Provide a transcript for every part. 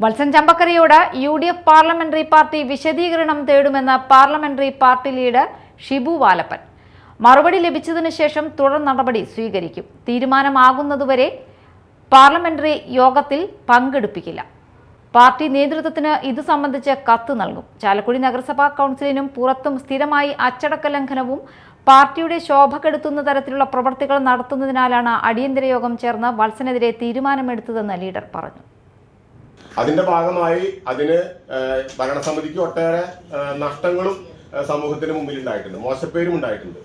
Valsan ചമ്പക്കരയോട് U D F parliamentary party വിശദീകരണം തേടുമെന്ന് parliamentary party leader Shibu Valappan. മറുപടി ലഭിച്ചതിനു ശേഷം തുടർ നടപടി സ്വീകരിക്കും. തീരുമാനമാകുന്നതുവരെ പാർലമെന്ററി യോഗത്തിൽ പങ്കെടുപ്പിക്കില്ല. പാർട്ടി നേതൃത്വത്തിന് ഇത് സംബന്ധിച്ച് കത്ത് നൽകും. ചാലക്കുടി നഗരസഭാ കൗൺസിലിനും പുറത്തും സ്ഥിരമായി അച്ചടക്ക ലംഘനവും പാർട്ടിയുടെ ശോഭ കെടുത്തുന്ന തരത്തിലുള്ള പ്രവർത്തികൾ നടത്തുന്നതിനാലാണ് അടിയന്തര യോഗം ചേർന്ന് വത്സനെതിരെ തീരുമാനമെടുത്തതെന്ന് ലീഡർ പറഞ്ഞു. അതിന്റെ ഭാഗമായി അതിന് ഭരണസമിതിക്ക് ഒട്ടേറെ നഷ്ടങ്ങളും സമൂഹത്തിന് മുമ്പിൽ ഉണ്ടായിട്ടുണ്ട് മോശപ്പേരും ഉണ്ടായിട്ടുണ്ട്.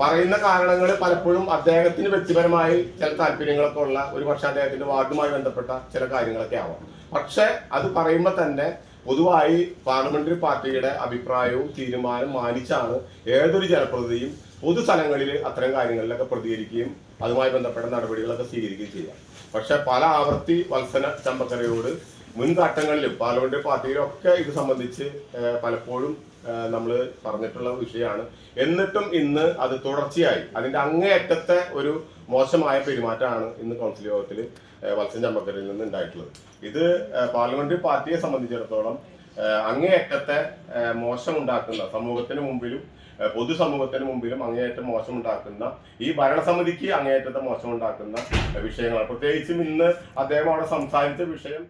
പറയുന്ന കാരണങ്ങൾ പലപ്പോഴും അദ്ദേഹത്തിന് വ്യക്തിപരമായി ചില താല്പര്യങ്ങളൊക്കെ ഉള്ള ഒരു പക്ഷെ അദ്ദേഹത്തിന്റെ വാർഡുമായി ബന്ധപ്പെട്ട ചില കാര്യങ്ങളൊക്കെ ആവാം. പക്ഷെ അത് പറയുമ്പോൾ തന്നെ പൊതുവായി പാർലമെന്ററി പാർട്ടിയുടെ അഭിപ്രായവും തീരുമാനവും മാനിച്ചാണ് ഏതൊരു ജനപ്രതിനിധിയും പൊതുസ്ഥലങ്ങളിൽ അത്തരം കാര്യങ്ങളിലൊക്കെ പ്രതികരിക്കുകയും അതുമായി ബന്ധപ്പെട്ട നടപടികളൊക്കെ സ്വീകരിക്കുകയും ചെയ്യാം പക്ഷെ പല ആവർത്തി വത്സന ചമ്പക്കരയോട് മുൻഘട്ടങ്ങളിലും പാർലമെന്ററി പാർട്ടിയിലും ഒക്കെ ഇത് സംബന്ധിച്ച് പലപ്പോഴും നമ്മൾ പറഞ്ഞിട്ടുള്ള വിഷയമാണ്. എന്നിട്ടും ഇന്ന് അത് തുടർച്ചയായി. അതിന്റെ അങ്ങേയറ്റത്തെ ഒരു മോശമായ പെരുമാറ്റമാണ് ഇന്ന് കൗൺസിൽ യോഗത്തിൽ വത്സൻ ചമ്പക്കരിൽ നിന്ന് ഉണ്ടായിട്ടുള്ളത്. ഇത് പാർലമെന്ററി പാർട്ടിയെ സംബന്ധിച്ചിടത്തോളം അങ്ങേയറ്റത്തെ മോശം ഉണ്ടാക്കുന്ന സമൂഹത്തിന് മുമ്പിലും പൊതുസമൂഹത്തിന് മുമ്പിലും അങ്ങേയറ്റം മോശമുണ്ടാക്കുന്ന ഈ ഭരണസമിതിക്ക് അങ്ങേയറ്റത്തെ മോശമുണ്ടാക്കുന്ന വിഷയങ്ങളാണ് പ്രത്യേകിച്ചും ഇന്ന് അദ്ദേഹം അവിടെ സംസാരിച്ച വിഷയം